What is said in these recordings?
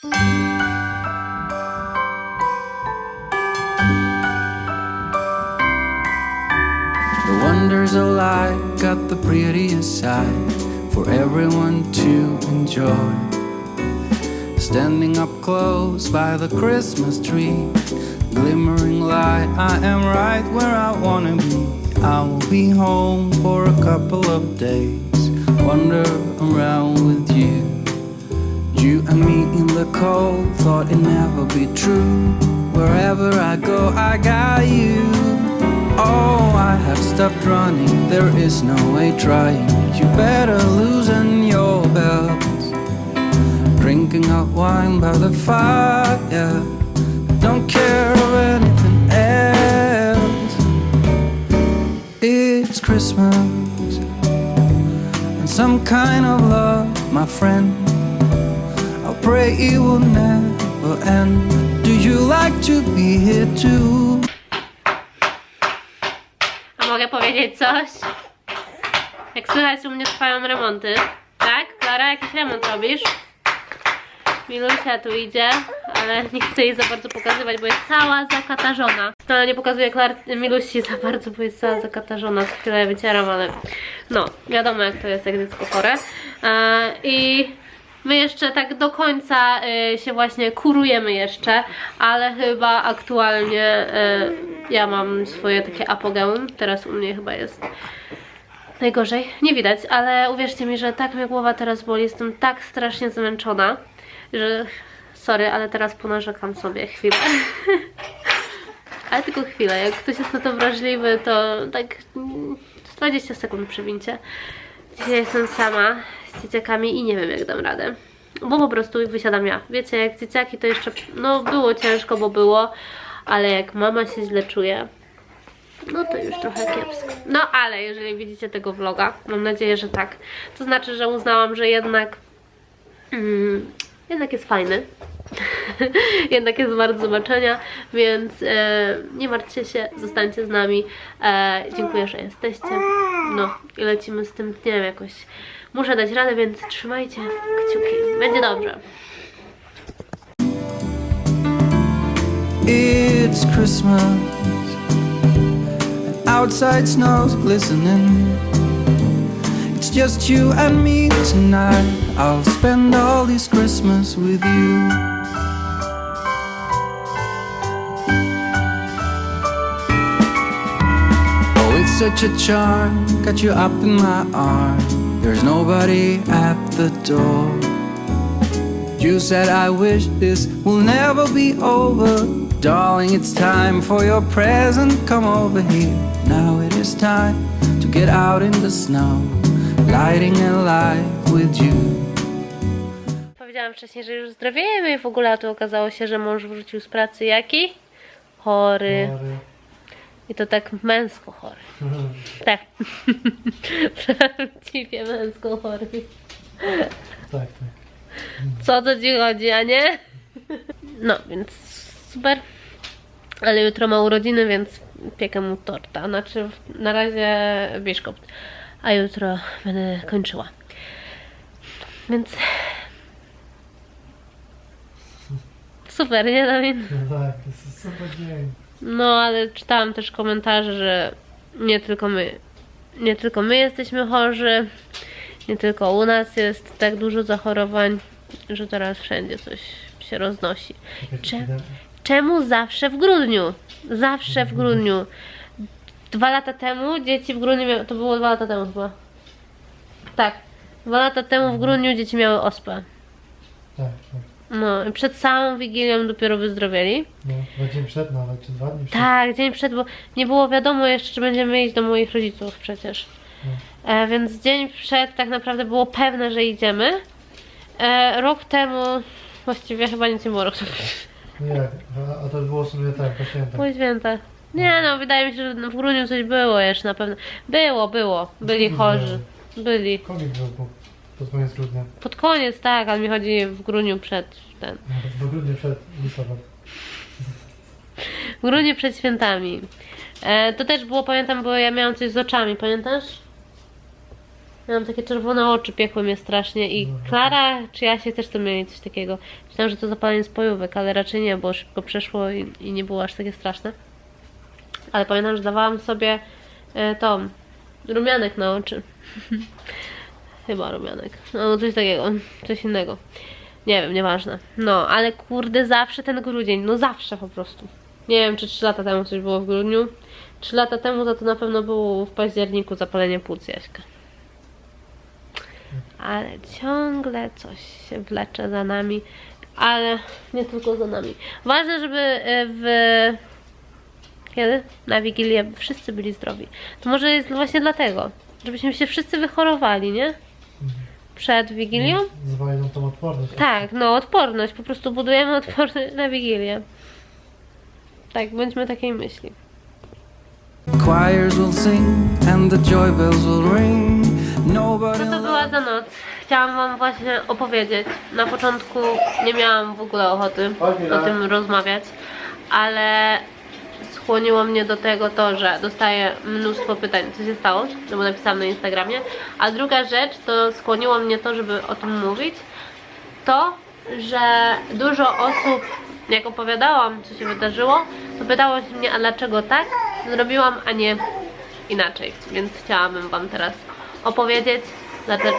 The wonders of life got the prettiest side for everyone to enjoy. Standing up close by the Christmas tree, glimmering light, I am right where I wanna be. I will be home for a couple of days, wander around with you. You and me in the cold, thought it'd never be true. Wherever I go, I got you. Oh, I have stopped running, there is no way trying. You better loosen your belts. Drinking hot wine by the fire. Don't care of anything else. It's Christmas and some kind of love, my friend. Pray it will never end. Do you like to be here too? A mogę powiedzieć coś? Jak słychać, u mnie trwają remonty. Tak? Klara, jakiś remont robisz? Milusia tu idzie, ale nie chcę jej za bardzo pokazywać, bo jest cała zakatarzona. No, nie pokazuję Klar Milusi za bardzo, bo jest cała zakatarzona. Chwilę wycieram, ale no, wiadomo jak to jest, jak dziecko chore. E, I my jeszcze tak do końca e, się właśnie kurujemy jeszcze, ale chyba aktualnie e, ja mam swoje takie apogeum. Teraz u mnie chyba jest najgorzej. Nie widać, ale uwierzcie mi, że tak mnie głowa teraz boli. Jestem tak strasznie zmęczona, że sorry, ale teraz ponarzekam sobie chwilę. ale tylko chwilę. Jak ktoś jest na to wrażliwy, to tak mm, z 20 sekund przewincie. Dzisiaj jestem sama z dzieciakami i nie wiem jak dam radę. Bo po prostu wysiadam ja. Wiecie, jak dzieciaki to jeszcze, no było ciężko, bo było, ale jak mama się źle czuje, no to już trochę kiepsko. No ale jeżeli widzicie tego vloga, mam nadzieję, że tak, to znaczy, że uznałam, że jednak mm, jednak jest fajny. jednak jest wart zobaczenia, więc e, nie martwcie się, zostańcie z nami. E, dziękuję, że jesteście. No i lecimy z tym dniem jakoś. Muszę dać radę, więc trzymajcie kciuki. Będzie dobrze. It's Christmas, outside snow's glistening. It's just you and me tonight. I'll spend all this Christmas with you. Oh, it's such a charm, got you up in my arm. There's nobody at the door. You said I wish this will never be over. Darling, it's time for your present. Come over here. Now it is time to get out in the snow, lighting a light with you. Powiedziałam wcześniej, że już zdrowiejemy i w ogóle, a tu okazało się, że mąż wrócił z pracy jaki? Chory. I to tak męsko chory. Tak. Prawdziwie męsko chory. Tak, tak. Co to ci chodzi, a nie? No, więc super. Ale jutro ma urodziny, więc piekę mu torta. Znaczy, na razie biszkopt. A jutro będę kończyła. Więc... Super, nie Dawid? No tak, to jest super dzień. No, ale czytałam też komentarze, że nie tylko my, nie tylko my jesteśmy chorzy, nie tylko u nas jest tak dużo zachorowań, że teraz wszędzie coś się roznosi. Jakaś Cze- epidemia? Czemu zawsze w grudniu? Zawsze w grudniu. Dwa lata temu dzieci w grudniu miały, to było dwa lata temu chyba. Tak. Dwa lata temu w grudniu dzieci miały ospę. Tak, tak. No, i przed samą Wigilią dopiero wyzdrowieli. No, dzień przed nawet, czy dwa dni przed. Tak, dzień przed, bo nie było wiadomo jeszcze, czy będziemy iść do moich rodziców przecież. E, więc dzień przed tak naprawdę było pewne, że idziemy. E, rok temu, właściwie chyba nic nie było rok temu. Nie, a, to było sobie tak, po świętach. Były święta. Nie no, wydaje mi się, że w grudniu coś było jeszcze na pewno. Było, było. Byli chorzy. Byli. Komik był po, pod koniec grudnia. Pod koniec, tak, ale mi chodzi w grudniu przed ten. No, w grudniu przed listopad. W grudniu przed świętami. E, to też było, pamiętam, bo ja miałam coś z oczami, pamiętasz? Miałam takie czerwone oczy, piekły mnie strasznie i Klara, czy ja się też to mieli coś takiego. Myślałam, że to zapalenie spojówek, ale raczej nie, bo szybko przeszło i, i nie było aż takie straszne. Ale pamiętam, że dawałam sobie e, tą rumianek na oczy. Chyba rumianek. No coś takiego, coś innego. Nie wiem, nieważne. No, ale kurde, zawsze ten grudzień, no zawsze po prostu. Nie wiem, czy 3 lata temu coś było w grudniu. 3 lata temu to, to na pewno było w październiku zapalenie płuc Jaśka. Ale ciągle coś się wlecze za nami. Ale nie tylko za nami. Ważne, żeby e, w kiedy? Na Wigilię wszyscy byli zdrowi. To może jest właśnie dlatego, żebyśmy się wszyscy wychorowali, nie? Przed Wigilią? Zwalnią tą odporność. Tak, no odporność. Po prostu budujemy odporność na Wigilię. Tak, bądźmy takiej myśli. Choirs will sing and the joy bells will ring. Nobody Co to była za noc? Chciałam Wam właśnie opowiedzieć. Na początku nie miałam w ogóle ochoty o tym rozmawiać, ale skłoniło mnie do tego to, że dostaję mnóstwo pytań, co się stało, no bo napisałam na Instagramie. A druga rzecz, to skłoniło mnie to, żeby o tym mówić, to, że dużo osób, jak opowiadałam, co się wydarzyło, to pytało się mnie, a dlaczego tak zrobiłam, a nie inaczej. Więc chciałabym Wam teraz opowiedzieć,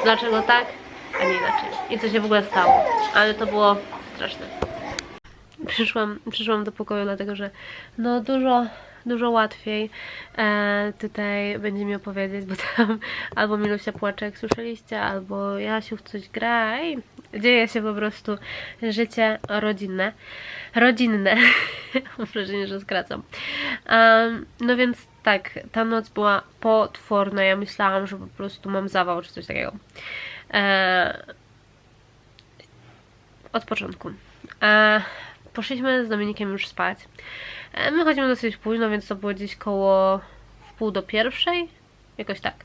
dlaczego, tak, a nie inaczej. I co się w ogóle stało. Ale to było straszne. Przyszłam, przyszłam do pokoju, dlatego że no dużo, dużo łatwiej e, tutaj będzie mi opowiedzieć, bo tam albo Milusia płacze, jak słyszeliście, albo Jasiu w coś gra i dzieje się po prostu życie rodzinne. Rodzinne. Mam wrażenie, że skracam. Em, no więc tak, ta noc była potworna. Ja myślałam, że po prostu mam zawał czy coś takiego. E, od początku. E, poszliśmy z Dominikiem już spać. E, my chodzimy dosyć późno, więc to było gdzieś koło pół do pierwszej. Jakoś tak.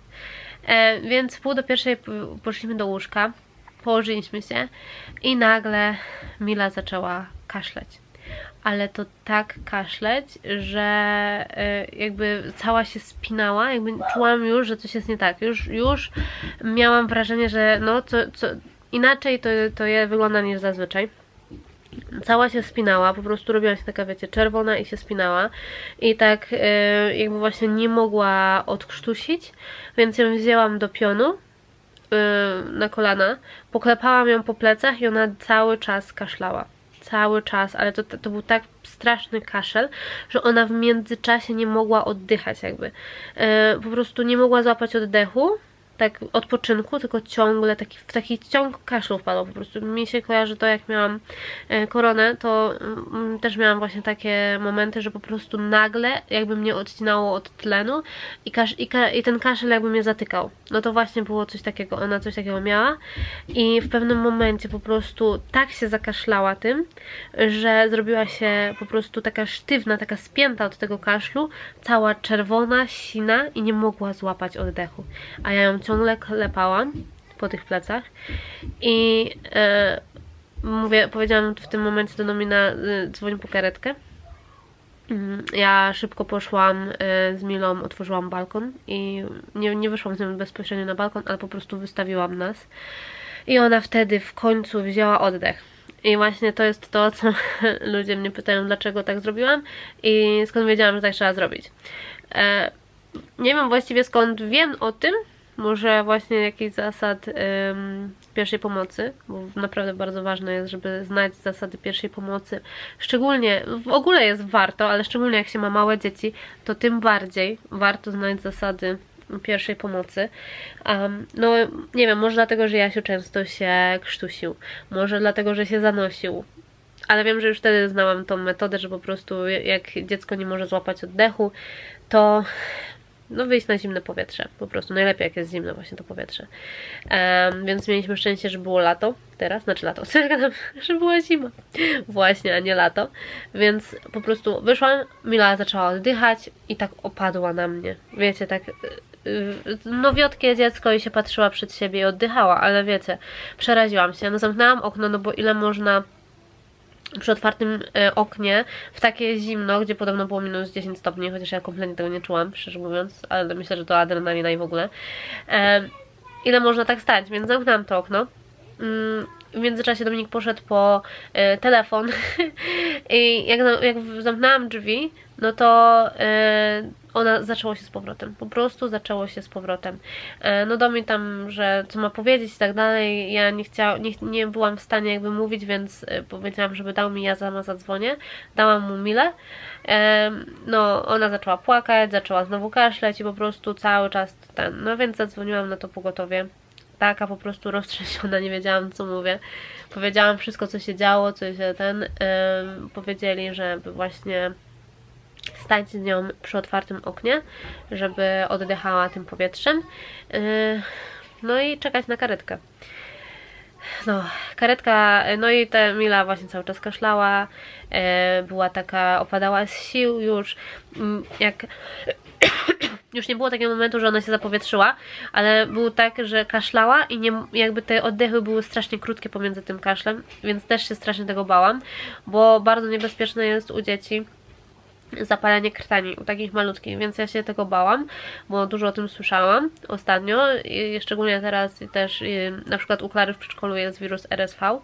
E, więc pół do pierwszej poszliśmy do łóżka. Położyliśmy się i nagle Mila zaczęła kaszleć. Ale to tak kaszleć, że e, jakby cała się spinała, jakby czułam już, że coś jest nie tak. Już, już miałam wrażenie, że no co, co inaczej to, to je wygląda niż zazwyczaj. Cała się spinała, po prostu robiła się taka, wiecie, czerwona i się spinała. I tak e, jakby właśnie nie mogła odkrztusić, więc ją wzięłam do pionu e, na kolana, poklepałam ją po plecach i ona cały czas kaszlała. Cały czas, ale to, to był tak straszny kaszel, że ona w międzyczasie nie mogła oddychać jakby. E, po prostu nie mogła złapać oddechu, tak odpoczynku, tylko ciągle taki, w taki ciąg kaszlu wpadło po prostu. Mi się kojarzy to, jak miałam e, koronę, to mm, też miałam właśnie takie momenty, że po prostu nagle jakby mnie odcinało od tlenu i, kasz, i, ka, i ten kaszel jakby mnie zatykał. No to właśnie było coś takiego, ona coś takiego miała i w pewnym momencie po prostu tak się zakaszlała tym, że zrobiła się po prostu taka sztywna, taka spięta od tego kaszlu, cała czerwona, sina i nie mogła złapać oddechu. A ja ją ciągle klepałam po tych plecach i e, mówię, powiedziałam w tym momencie do Nomina, e, dzwoń po karetkę. Mm, Ja szybko poszłam e, z Milą, otworzyłam balkon i nie, nie wyszłam z nią bezpośrednio na balkon, ale po prostu wystawiłam nas. I ona wtedy w końcu wzięła oddech. I właśnie to jest to, co ludzie mnie pytają, dlaczego tak zrobiłam i skąd wiedziałam, że tak trzeba zrobić. E, nie wiem właściwie skąd wiem o tym, może właśnie jakichś zasad ym, pierwszej pomocy, bo naprawdę bardzo ważne jest, żeby znać zasady pierwszej pomocy. Szczególnie, w ogóle jest warto, ale szczególnie jak się ma małe dzieci, to tym bardziej warto znać zasady pierwszej pomocy. Um, no nie wiem, może dlatego, że Jasiu często się krztusił, może dlatego, że się zanosił. Ale wiem, że już wtedy znałam tą metodę, że po prostu jak dziecko nie może złapać oddechu, to no wyjść na zimne powietrze. Po prostu najlepiej jak jest zimne właśnie to powietrze. Em, więc mieliśmy szczęście, że było lato teraz, znaczy lato, co ja gadam, że była zima. Właśnie, a nie lato. Więc po prostu wyszłam, Mila zaczęła oddychać i tak opadła na mnie. Wiecie, tak y, y, nowiotkie dziecko i się patrzyła przed siebie i oddychała, ale wiecie, przeraziłam się. No zamknęłam okno, no bo ile można przy otwartym e, oknie w takie zimno, gdzie podobno było minus 10 stopni, chociaż ja kompletnie tego nie czułam, szczerze mówiąc, ale myślę, że to adrenalina i w ogóle. E, ile można tak stać, więc zamknęłam to okno. W międzyczasie Dominik poszedł po e, telefon i jak, jak zamknęłam drzwi, no to e, ona zaczęło się z powrotem. Po prostu zaczęło się z powrotem. E, no do mnie tam, że co ma powiedzieć i tak dalej. Ja nie chciałam, nie, nie byłam w stanie jakby mówić, więc powiedziałam, żeby dał mi, ja sama zadzwonię. Dałam mu Milę. E, no ona zaczęła płakać, zaczęła znowu kaszleć i po prostu cały czas ten. No więc zadzwoniłam na to pogotowie. Taka po prostu roztrzęsiona, nie wiedziałam co mówię. Powiedziałam wszystko, co się działo, co się ten. em, powiedzieli, żeby właśnie stać z nią przy otwartym oknie, żeby oddychała tym powietrzem. Yy, No i czekać na karetkę. No, karetka, no i ta Mila właśnie cały czas kaszlała, e, była taka, opadała z sił już, Mm, jak już nie było takiego momentu, że ona się zapowietrzyła, ale było tak, że kaszlała i nie, jakby te oddechy były strasznie krótkie pomiędzy tym kaszlem, więc też się strasznie tego bałam, bo bardzo niebezpieczne jest u dzieci zapalenie krtani u takich malutkich, więc ja się tego bałam, bo dużo o tym słyszałam ostatnio, i szczególnie teraz też i na przykład u Klary w przedszkolu jest wirus RSV,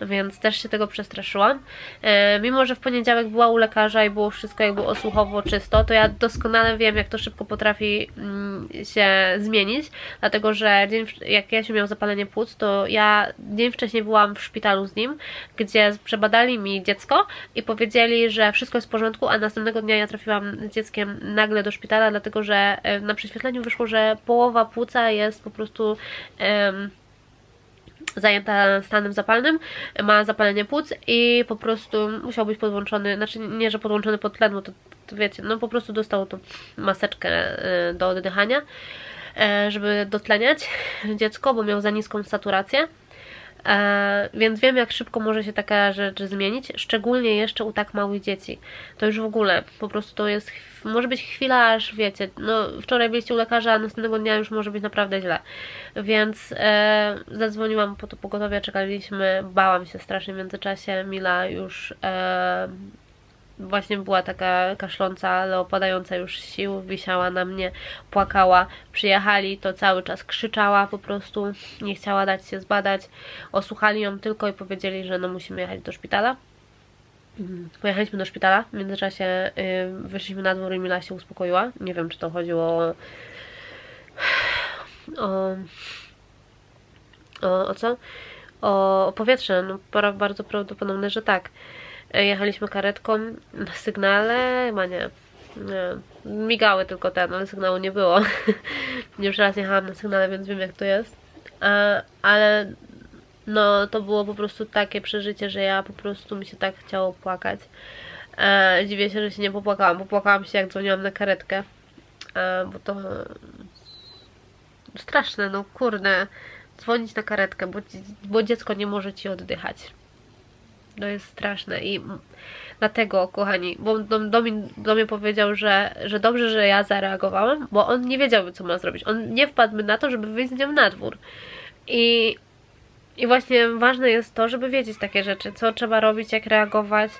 więc też się tego przestraszyłam. E, mimo, że w poniedziałek była u lekarza i było wszystko jakby osłuchowo czysto, to ja doskonale wiem, jak to szybko potrafi mm, się zmienić, dlatego, że dzień, jak Jasiu miał zapalenie płuc, to ja dzień wcześniej byłam w szpitalu z nim, gdzie przebadali mi dziecko i powiedzieli, że wszystko jest w porządku, a następnego dnia ja trafiłam z dzieckiem nagle do szpitala, dlatego że na prześwietleniu wyszło, że połowa płuca jest po prostu em, zajęta stanem zapalnym, ma zapalenie płuc i po prostu musiał być podłączony, znaczy nie, że podłączony pod tlen, bo to, to wiecie, no po prostu dostał tą maseczkę e, do oddychania, e, żeby dotleniać dziecko, bo miał za niską saturację. E, więc wiem, jak szybko może się taka rzecz zmienić, szczególnie jeszcze u tak małych dzieci. To już w ogóle, po prostu to jest, może być chwila, aż wiecie, no wczoraj byliście u lekarza, a następnego dnia już może być naprawdę źle. Więc e, zadzwoniłam po to pogotowie, czekaliśmy, bałam się strasznie w międzyczasie. Mila już e, właśnie była taka kaszląca, ale opadająca już sił, wisiała na mnie, płakała. Przyjechali, to cały czas krzyczała po prostu, nie chciała dać się zbadać. Osłuchali ją tylko i powiedzieli, że no musimy jechać do szpitala. Pojechaliśmy do szpitala, w międzyczasie y, wyszliśmy na dwór i Mila się uspokoiła. Nie wiem, czy to chodziło o... o, o, o co? O, o powietrze. No, bardzo prawdopodobne, że tak. E, Jechaliśmy karetką na sygnale, chyba nie. nie. Migały tylko ten, ale sygnału nie było. Już raz jechałam na sygnale, więc wiem jak to jest. E, ale no to było po prostu takie przeżycie, że ja po prostu mi się tak chciało płakać. E, dziwię się, że się nie popłakałam. Popłakałam się jak dzwoniłam na karetkę. E, bo to straszne, no kurde. Dzwonić na karetkę, bo, bo dziecko nie może ci oddychać. To jest straszne i dlatego, kochani, bo do, do, mi, do mnie powiedział, że, że dobrze, że ja zareagowałam, bo on nie wiedziałby, co ma zrobić. On nie wpadłby na to, żeby wyjść z nią na dwór. I, I właśnie ważne jest to, żeby wiedzieć takie rzeczy, co trzeba robić, jak reagować.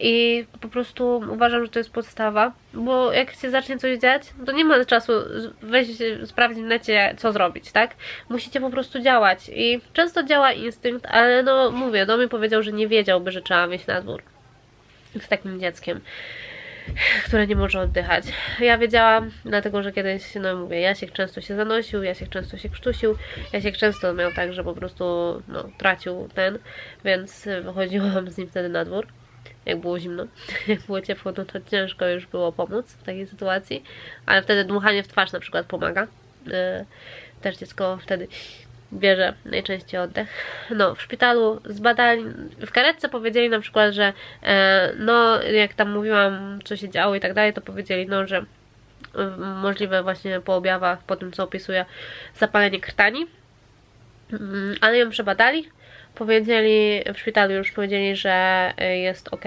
I po prostu uważam, że to jest podstawa, bo jak się zacznie coś dziać, to nie ma czasu wejść, sprawdzić w necie, co zrobić, tak? Musicie po prostu działać. I często działa instynkt, ale no mówię, do mnie powiedział, że nie wiedziałby, że trzeba wyjść na dwór z takim dzieckiem, które nie może oddychać. Ja wiedziałam, dlatego że kiedyś, no mówię, Jasiek często się zanosił, Jasiek często się krztusił, Jasiek często miał tak, że po prostu no, tracił ten, więc wychodziłam z nim wtedy na dwór jak było zimno, jak było ciepło, no to ciężko już było pomóc w takiej sytuacji, ale wtedy dmuchanie w twarz na przykład pomaga. E, Też dziecko wtedy bierze najczęściej oddech. No, w szpitalu zbadali, w karetce powiedzieli na przykład, że e, no, jak tam mówiłam, co się działo i tak dalej, to powiedzieli, no, że e, możliwe właśnie po objawach, po tym co opisuję, zapalenie krtani, Mm, ale ją przebadali. Powiedzieli, w szpitalu już powiedzieli, że y, jest ok.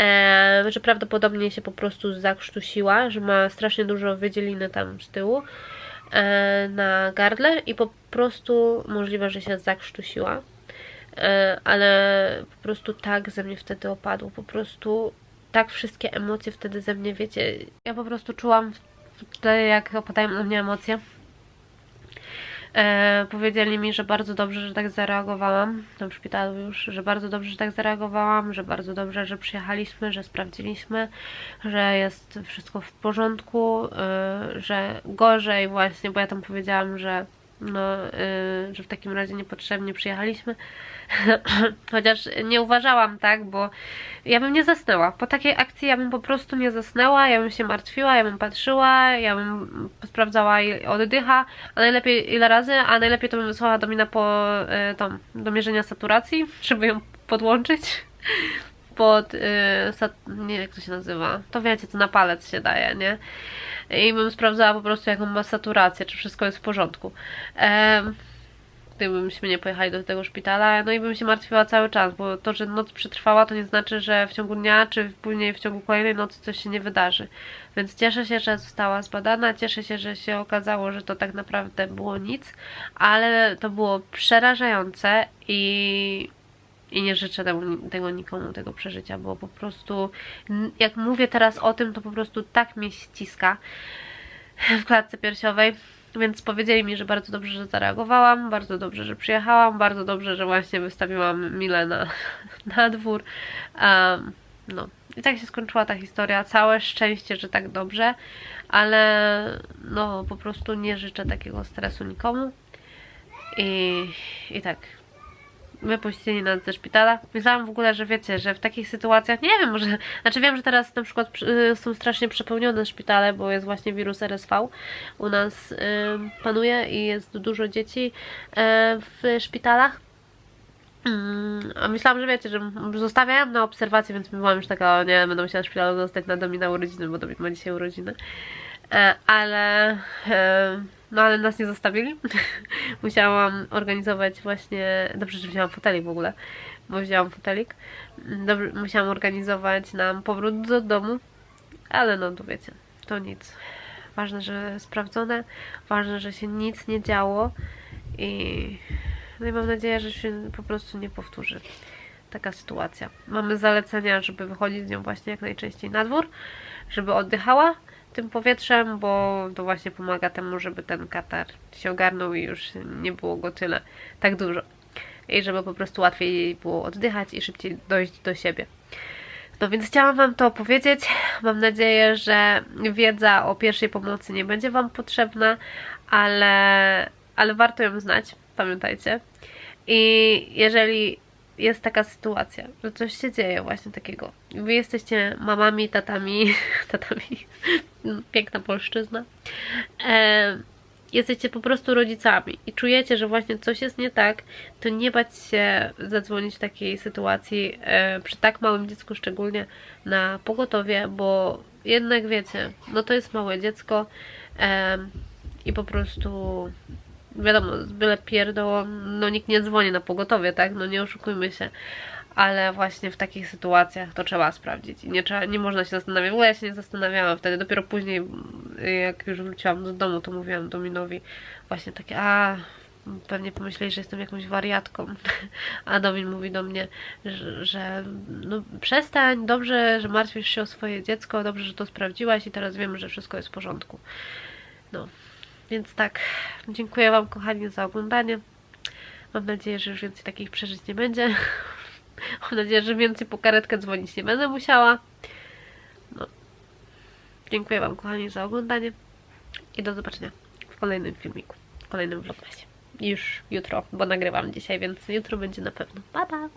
E, że prawdopodobnie się po prostu zakrztusiła, że ma strasznie dużo wydzieliny tam z tyłu e, na gardle i po prostu możliwe, że się zakrztusiła. E, ale po prostu tak ze mnie wtedy opadło. Po prostu tak wszystkie emocje wtedy ze mnie, wiecie, ja po prostu czułam wtedy, jak opadają na mnie emocje E, powiedzieli mi, że bardzo dobrze, że tak zareagowałam, w szpitalu już, że bardzo dobrze, że tak zareagowałam, że bardzo dobrze, że przyjechaliśmy, że sprawdziliśmy, że jest wszystko w porządku, e, że gorzej właśnie, bo ja tam powiedziałam, że no, e, że w takim razie niepotrzebnie przyjechaliśmy, chociaż nie uważałam tak, bo ja bym nie zasnęła. Po takiej akcji ja bym po prostu nie zasnęła, ja bym się martwiła, ja bym patrzyła, ja bym sprawdzała oddycha, a najlepiej ile razy, a najlepiej to bym wysłała Domina po y, tą, do mierzenia saturacji, żeby ją podłączyć pod, y, sat, nie jak to się nazywa, to wiecie, co na palec się daje, nie? I bym sprawdzała po prostu jaką ma saturację, czy wszystko jest w porządku. Em, gdybyśmy nie pojechali do tego szpitala, no i bym się martwiła cały czas, bo to, że noc przetrwała, to nie znaczy, że w ciągu dnia, czy później w ciągu kolejnej nocy coś się nie wydarzy. Więc cieszę się, że została zbadana, cieszę się, że się okazało, że to tak naprawdę było nic, ale to było przerażające i, i nie życzę tego, tego nikomu, tego przeżycia, bo po prostu, jak mówię teraz o tym, to po prostu tak mnie ściska w klatce piersiowej. Więc powiedzieli mi, że bardzo dobrze, że zareagowałam, bardzo dobrze, że przyjechałam, bardzo dobrze, że właśnie wystawiłam Milę na, na dwór. Um, no i tak się skończyła ta historia. Całe szczęście, że tak dobrze, ale no po prostu nie życzę takiego stresu nikomu. I, i tak, wypuścili nas ze szpitala. Myślałam w ogóle, że wiecie, że w takich sytuacjach, nie wiem, może, znaczy wiem, że teraz na przykład y, są strasznie przepełnione szpitale, bo jest właśnie wirus RSV u nas y, panuje i jest dużo dzieci y, w szpitalach. Mm, A myślałam, że wiecie, że zostawiam na obserwację, więc byłam już taka, o nie, będę musiała w szpitalu zostać na domi na urodziny, bo Domin ma dzisiaj urodziny. E, Ale e, no ale nas nie zostawili. Musiałam organizować właśnie. Dobrze, że wzięłam fotelik w ogóle, bo wzięłam fotelik. Dobrze, musiałam organizować nam powrót do domu, ale no to wiecie, to nic. Ważne, że sprawdzone, ważne, że się nic nie działo i, no i mam nadzieję, że się po prostu nie powtórzy taka sytuacja. Mamy zalecenia, żeby wychodzić z nią właśnie jak najczęściej na dwór, żeby oddychała tym powietrzem, bo to właśnie pomaga temu, żeby ten katar się ogarnął i już nie było go tyle, tak dużo. I żeby po prostu łatwiej było oddychać i szybciej dojść do siebie. No więc chciałam Wam to opowiedzieć. Mam nadzieję, że wiedza o pierwszej pomocy nie będzie Wam potrzebna, ale, ale warto ją znać, pamiętajcie. I jeżeli jest taka sytuacja, że coś się dzieje właśnie takiego. Wy jesteście mamami, tatami, tatami, piękna polszczyzna. E, jesteście po prostu rodzicami i czujecie, że właśnie coś jest nie tak, to nie bać się zadzwonić w takiej sytuacji e, przy tak małym dziecku szczególnie na pogotowie, bo jednak wiecie, no to jest małe dziecko e, i po prostu wiadomo, byle pierdołą, no nikt nie dzwoni na pogotowie, tak, no nie oszukujmy się, ale właśnie w takich sytuacjach to trzeba sprawdzić. I nie, trzeba, nie można się zastanawiać, bo ja się nie zastanawiałam wtedy, dopiero później jak już wróciłam do domu, to mówiłam Dominowi właśnie takie, a pewnie pomyśleli, że jestem jakąś wariatką, a Domin mówi do mnie, że, że no przestań, dobrze, że martwisz się o swoje dziecko, dobrze, że to sprawdziłaś i teraz wiemy, że wszystko jest w porządku. No, więc tak, dziękuję Wam kochani za oglądanie. Mam nadzieję, że już więcej takich przeżyć nie będzie. Mam nadzieję, że więcej po karetkę dzwonić nie będę musiała. No. Dziękuję Wam kochani za oglądanie i do zobaczenia w kolejnym filmiku, w kolejnym vlogmasie. Już jutro, bo nagrywam dzisiaj, więc jutro będzie na pewno. Pa, pa!